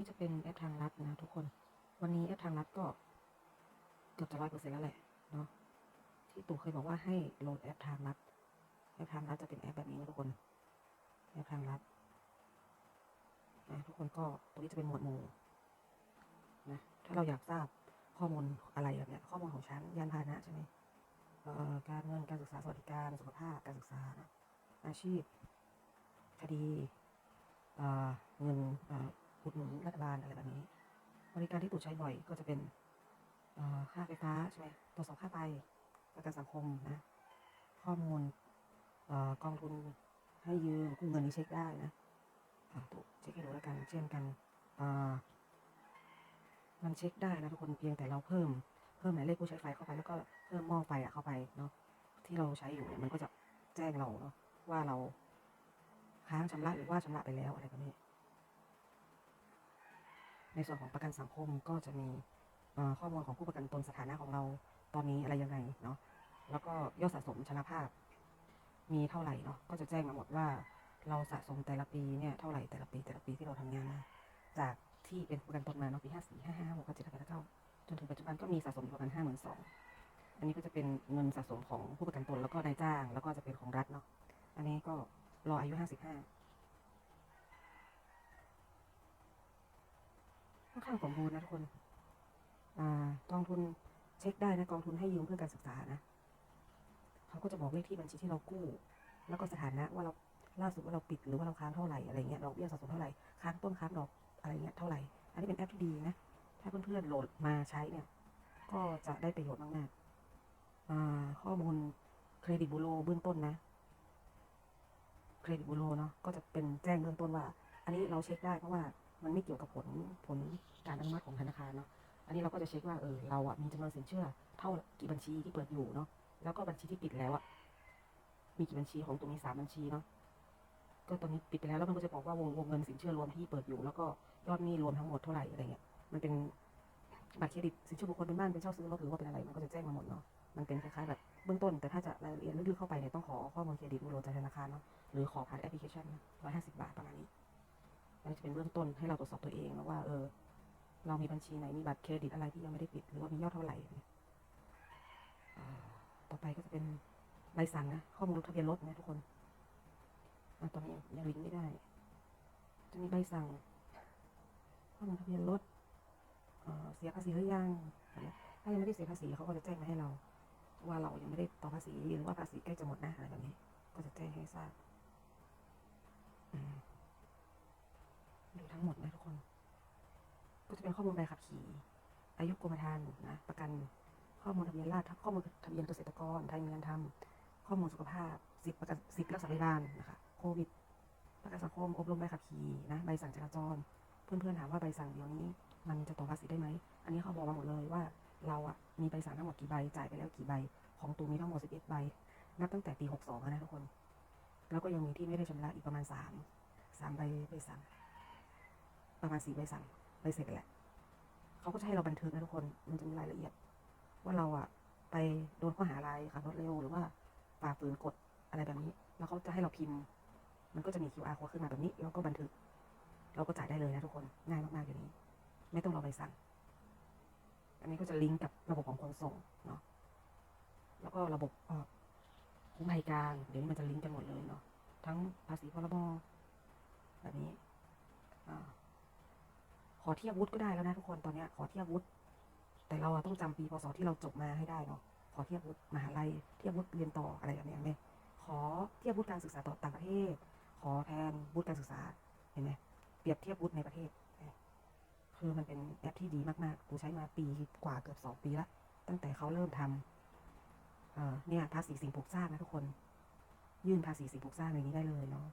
นี่จะเป็นแอปทางลัดนะทุกคน วันนี้แอปทางลัดก็เกือบจะร้อยเปอร์เซ็นต์แล้วแหละเนาะที่ตู่เคยบอกว่าให้โหลดแอปทางลัดแอปทางลัดจะเป็นแอปแบบนี้นะทุกคนแอปทางลัดนะทุกคนก็ตรงนี้จะเป็นหมวดหมู่นะถ้าเราอยากทราบข้อมูลอะไรแบบเนี้ยข้อมูลของฉันยานพาหนะใช่ไหมเอ่อการเงินการศึกษาสวัสดิการสุขภาพการศึกษานะอาชีพ คดีเอ่อเงินเอุดหนุนรัฐบาลอะไรแบบนี้ บริการที่ตู่ใช้บ่อยก็จะเป็นค่าไฟฟ้าใช่ไหมตรวจสอบค่าไฟประกันสังคมนะ ข้อมูลอกองทุนให้ยืมกู้เงินนี้เช็คได้นะตู่เช็คให้ดูแล้วกัน เช่นกันมันเช็คได้นะทุกคนเพียงแต่เราเพิ่มเพิ่มหมายเลขผู้ใช้ไฟเข้าไปแล้วก็เพิ่มหม้อไฟอะเข้าไปเนาะที่เราใช้อยู่เนี่ยมันก็จะแจ้งเราเนาะว่าเราค้างชำระหรือว่าชำระไปแล้วอะไรแบบนี้ ในส่วนของประกันสังคมก็จะมีข้อมูลของผู้ประกันตนสถานะของเราตอนนี้อะไรยังไงเนาะแล้วก็ยอดสะสมชราภาพ มีเท่าไหร่เนาะก็จะแจ้งมาหมดว่าเราสะสมแต่ละปีเนี่ยเท่าไหร่แต่ละปีแต่ละปีที่เราทำงานมาจากที่เป็นประกันตนมาเนาะปีห้าสี่ห้าห้าหกเจ็ดแปดเก้าจนถึงปัจจุบันก็มีสะสมอยู่ประมาณห้าหมื่นสองอันนี้ก็จะเป็นเงินสะสมของผู้ประกันตนแล้วก็นายจ้าง แล้วก็จะเป็นของรัฐเนาะอันนี้ก็รออายุห้าสิบห้า อนข้างสมบูรณ์นะทุกคนอกองทุนเช็คได้นะกองทุนให้ยืมเพื่อการศึกษานะเขาก็จะบอกเลขที่บัญชีที่เรากู้ แล้วก็สถานะว่าเราล่าสุดว่าเราปิดหรือว่าเราค้างเท่าไหร่อะไรเงี้ยดอกเบี้ยสะสมเท่าไหร่ค้างต้นค้างดอกอะไรเงี้ยเท่าไหร่ อันนี้เป็นแอปที่ดีนะ ถ้าเพื่อนๆโหลดมาใช้เนี่ย ก็จะได้ประโยชน์มากๆข้อมูลเครดิตบูโรเบื้องต้นนะ เครดิตบูโรเนาะก็จะเป็นแจ้งเบื้องต้นว่า อันนี้เราเช็คได้เพราะว่า มันไม่เกี่ยวกับผลผลการอนุมัติของธนาคารเนาะอันนี้เราก็จะเช็คว่าเออเราอะมีจำนวนสินเชื่อ เท่ากี่บัญชีที่เปิดอยู่เนาะแล้วก็บัญชีที่ปิดแล้วอะมีกี่บัญชีของตัวมีสามบัญชีเนาะก็ตอนนี้ปิดไปแล้วแล้วมันก็จะบอกว่าวงวงเงินสินเชื่อรวมที่เปิดอยู่ แล้วก็ยอดหนี้รวมทั้งหมดเท่าไหร่อะไรเงี้ยมันเป็นบัตรเครดิตสินเชื่อบุคคลเป็นบ้านเป็นเช่าซื้อรถหรือว่าเป็นอะไรมันก็จะแจ้งมาหมดเนาะมันเป็นคล้ายๆแบบเบื้องต้นแต่ถ้าจะรายละเอียดลึกๆเข้าไปเนี่ยต้องขอข้อมูลเครดิตบูโรจากธนาคารเนาะหรือขอผ่านแอปพลิเคชันร้อยห้าสิบบาทประมาณนี้ อันนี้จะเป็นเบื้องต้นให้เราตรวจสอบตัวเองแล้วว่าเออ เรามีบัญชีไหนมีบัตรเครดิตอะไรที่ยังไม่ได้ปิดหรือว่ามียอดเท่าไหร่ต่อไปก็จะเป็นใบสั่งนะข้อมูลทะเบียนรถนะทุกคนอตอนนี้ยังลิงก์ไม่ได้ จะมีใบสั่งข้อมูลทะเบียนรถเเสียภาษีหรือยังถ้ายังไม่ได้เสียภาษีเขาก็จะแจ้งมาให้เรา ว่าเรายังไม่ได้ต่อภาษีหรือว่าภาษีใกล้จะหมดนะอะไรแบบนี้ ก็จะแจ้งให้ทราบอืมดู ทั้งหมดนะทุกคน ก็จะเป็นข้อมูลใบขับขี่อายุกรมธรรม์นะประกันข้อมูลทะเบียนราษฎรข้อมูลทะเบียนเกษตรกรไทยมีงานทำข้อมูลสุขภาพสิทธิประกันสิทธิรักษาพยาบาลนะคะโควิดประกันสังคมอบรมใบขับขี่นะใบสั่งจราจร เพื่อนๆถามว่าใบสั่งเดี๋ยวนี้ มันจะต่อภาษีได้ไหมอันนี้เขาบอกมาหมดเลยว่า เราอะมีใบสั่งทั้งหมดกี่ใบจ่ายไปแล้วกี่ใบ ของตูมีทั้งหมด11ใบนับตั้งแต่ปี 62แล้วนะทุกคน แล้วก็ยังมีที่ไม่ได้ชำระอีกประมาณ3 3ใบใบสั่ง ประมาณ4ใบสั่งใบเสร็จแหละเขาก็จะให้เราบันทึกนะทุกคน มันจะมีรายละเอียด ว่าเราอะไปโดนข้อหาอะไรขับรถเร็วหรือว่าฝ่าฝืนกฎอะไรแบบนี้ แล้วเขาจะให้เราพิมพ์ มันก็จะมี QR code ขึ้นมาแบบนี้ แล้วก็บันทึก เราก็จ่ายได้เลยนะทุกคน ง่ายมากๆอย่างนี้ ไม่ต้องรอใบสั่ง อันนี้ก็จะลิงก์กับระบบของขนส่งเนาะ แล้วก็ระบบเอ่อคุ้มภัยกลางเดี๋ยวนี้มันจะลิงก์กันหมดเลยเนาะ ทั้งภาษีพรบแบบนี้ อ่า ขอเทียบวุฒิก็ได้แล้วนะทุกคนตอนนี้ขอเทียบวุฒิแต่เราต้องจำปีพศที่เราจบมาให้ได้เนาะขอเทียบวุฒิมหาลัยเทียบวุฒิเรียนต่ออะไรแบบเนี้ยแม่ขอเทียบวุฒิการศึกษาต่อต่างประเทศ ขอแทนวุฒิการศึกษาเห็นไหมเปรียบเทียบวุฒิในประเทศคือมันเป็นแอปที่ดีมากๆกูใช้มาปีกว่าเกือบสองปีละตั้งแต่เขาเริ่มทำเออเนี่ยภาษีสิ่งปลูกสร้างนะทุกคน ยื่นภาษีสิ่งปลูกสร้างในนี้ได้เลยเนาะ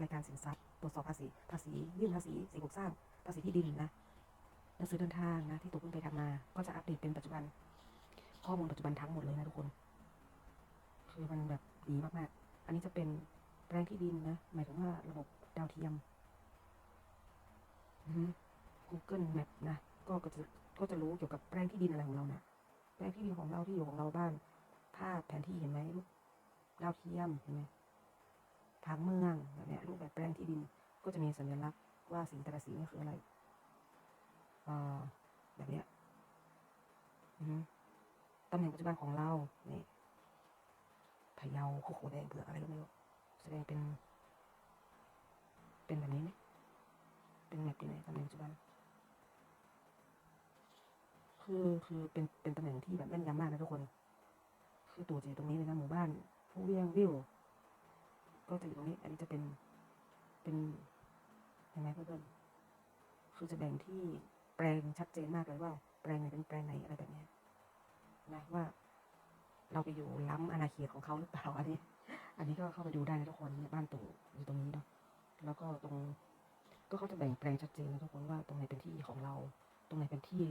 รายการสินทรัพย์ ตรวจสอบภาษี ภาษียื่นภาษีสิ่งปลูกสร้าง ภาษีที่ดินนะหนังสือเดินทางนะที่ตัวเพิ่งไปทำมา ก็จะอัปเดตเป็นปัจจุบัน ข้อมูลปัจจุบันทั้งหมดเลยนะทุกคน คือมันแบบดีมากๆ อันนี้จะเป็นแปลงที่ดินนะ หมายถึงว่าระบบดาวเทียม Google Map นะ ก็จะก็จะรู้เกี่ยวกับแปลงที่ดินอะไรของเรานะแปลงที่ดินของเราที่อยู่ของเราบ้าน ภาพแผนที่เห็นไหมดาวเทียมเห็นไหม ผังเมืองแบบนี้รูปแบบแปลงที่ดินก็จะมีสัญลักษณ์ว่าสิ่งแต่ละสีนี่คืออะไรแบบนี้ตำแหน่งปัจจุบันของเราเนี่ยพะเยาโคโคแดงเผือกอะไรก็ไม่รู้แสดงเป็น เป็นแบบนี้ไหมเป็นแบบนี้ไหมตำแหน่งปัจจุบันคือคือเป็นเป็นตำแหน่งที่แบบแม่นยำมากนะทุกคน คือตัวจะอยู่ตรงนี้เลยนะหมู่บ้านผู้เวียงวิว ก็จะอยู่ตรงนี้ อันนี้จะเป็น เป็นยังไงเพื่อนๆคือจะแบ่งที่แปลงชัดเจนมากเลยว่า แปลงไหนเป็นแปลงไหนอะไรแบบนี้นะว่า เราไปอยู่ล้ำอาณาเขตของเขาหรือเปล่าอันนี้ อันนี้ก็เข้าไปดูได้นะทุกคนเนี่ยบ้านตู่อยู่ตรงนี้เนาะแล้วก็ตรง ก็เขาจะแบ่งแปลงชัดเจนนะทุกคนว่าตรงไหนเป็นที่ของเรา ตรงไหนเป็นที่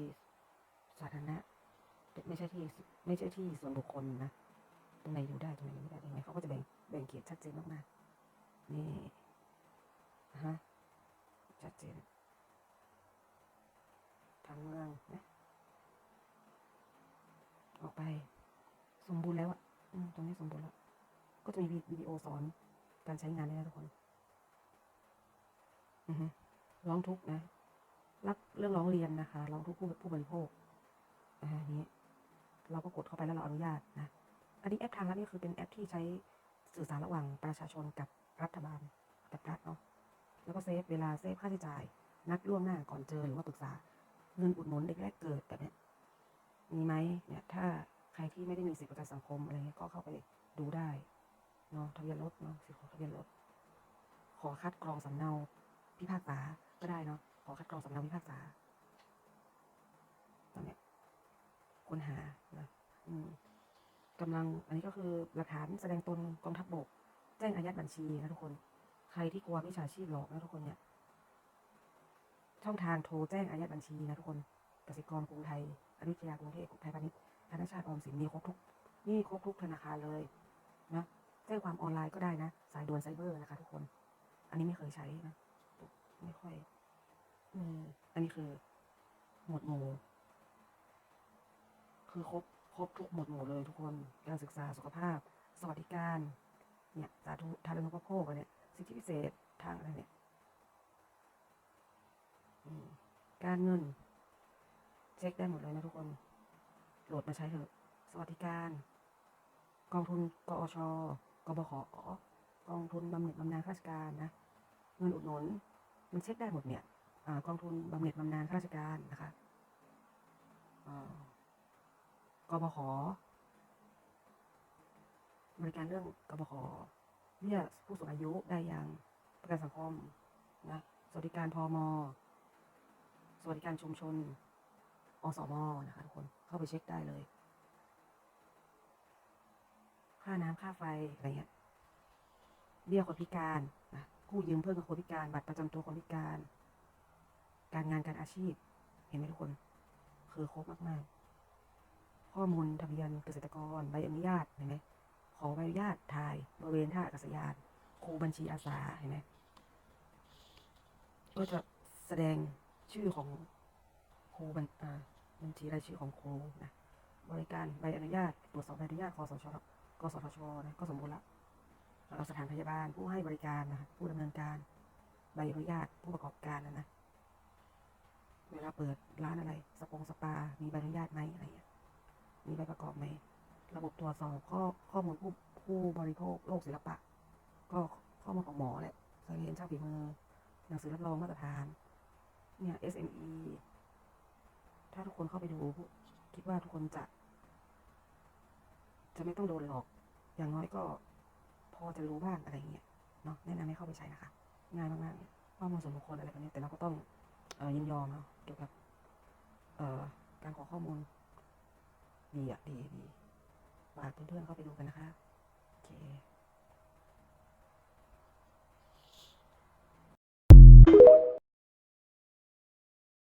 สาธารณะไม่ใช่ที่ไม่ใช่ที่ส่วนบุคคลนะ ตรงไหนอยู่ได้ตรงไหนอยู่ไม่ได้ยังไงเขาก็จะแบ่งแบ่งเขตชัดเจนมากๆนี่นะฮะชัดเจนทางเมืองนะออกไป สมบูรณ์แล้วอะตรงนี้สมบูรณ์แล้ว ก็จะมีวิดีโอสอนการใช้งานด้นะทุกคนอือร้องทุกข์นะ รับเรื่องร้องเรียนนะคะร้องทุกข์ผู้ผู้บริโภคอ่าอันนี้ เราก็กดเข้าไปแล้วเราอนุญาตนะ อันนี้แอปทางรัฐนี่คือเป็นแอปที่ใช้สื่อสารระหว่างประชาชนกับรัฐบาลกับรัฐเนาะแล้วก็เซฟเวลาเซฟค่าใช้จ่าย นัดล่วงหน้าก่อนเจอหรือว่าปรึกษาเงินอุดหนุนเด็กแรกเกิดแบบนี้มีไหมเนี่ยถ้าใครที่ไม่ได้มีสิทธิประกันสังคมอะไรเงี้ยก็เข้าไปดูได้เนาะทะเบียนรถเนาะสิทธิขอทะเบียนรถขอคัดกรองสำเนาพิพากษาก็ได้เนาะขอคัดกรองสำเนาพิพากษาตอนเนี้ยค้นหานะ กำลังอันนี้ก็คือหลักฐานแสดงตนกองทัพบก แจ้งอายัดบัญชีนะทุกคน ใครที่กลัวมิจฉาชีพหลอกนะทุกคนเนี่ย ช่องทางโทรแจ้งอายัดบัญชีนะทุกคนกสิกรกรุงไทยอยุธยากรุงเทพไทยพาณิชย์ธนาชาติออมสินมีครบทุกนี่ครบทุกธนาคารเลยนะแจ้งความออนไลน์ก็ได้นะ สายด่วนไซเบอร์นะคะ ทุกคน อันนี้ไม่เคยใช้นะไม่ค่อยอืมอันนี้คือ หมวดหมู่คือครบ ครบทุกหมวดหมู่เลยทุกคน การศึกษาสุขภาพ สวัสดิการ เนี่ยสาธุทารุณปโภคอะไรเนี่ย สิทธิพิเศษทางอะไรเนี่ยการเงิน เช็คได้หมดเลยนะทุกคน โหลดมาใช้เถอะ สวัสดิการ กองทุนกอชกบขกองทุนบำเหน็จบำนาญข้าราชการนะ เงินอุดหนุน มันเช็คได้หมดเนี่ยอกองทุนบำเหน็จบำนาญข้าราชการนะคะอ่า กบขบริการเรื่องกบขเบี้ยผู้สูงอายุได้อย่างประกันสังคมนะสวัสดิการพมสวัสดิการชุมชนอสมนะคะทุกคนเข้าไปเช็คได้เลย ค่าน้ำค่าไฟอะไรเงี้ยเบี้ยคนพิการนะกู้ยืมเพื่อกับคนพิการ บัตรประจำตัวคนพิการ การงานการอาชีพ เห็นไหมทุกคน คือครบมาก ๆ ข้อมูลทะเบียนเกษตรกรใบอนุญาตเห็นไหมขอใบอนุญาตถ่ายบริเวณท่าอากาศยานครูบัญชีอาสาเห็นไหมก็จะแสดงชื่อของครูบัญบัญชีรายชื่อของครูนะบริการใบอนุญาตตรวจสอบใบอนุญาตคอสชกสทชนะก็สมบูรณ์ละเราสถานพยาบาลผู้ให้บริการนะคะผู้ดำเนินการใบอนุญาตผู้ประกอบการนะนะเวลาเปิดร้านอะไร สปงสปา มีใบอนุญาตไหมอะไรอย่างเงี้ย มีใบประกอบไหมระบบตรวจสอบข้อข้อมูลผู้ผู้บริโภคโรคศิลปะ ก็ข้อมูลของหมอแหละเคยเรียนช่างฝีมือหนังสือรับรองมาตรฐานเนี่ย SME ถ้าทุกคนเข้าไปดูคิดว่าทุกคนจะ จะไม่ต้องโดนหลอก อย่างน้อยก็พอจะรู้บ้างอะไรเงี้ยเนาะแนะนำให้เข้าไปใช้นะคะ ง่ายมากๆข้อมูลส่วนบุคคลอะไรแบบนี้แต่เราก็ต้องเอ่อยินยอมเนาะเกี่ยวกับเอ่อการขอข้อมูล ดีอะดีดีฝากเพื่อนๆเข้าไปดูกันนะคะโอเค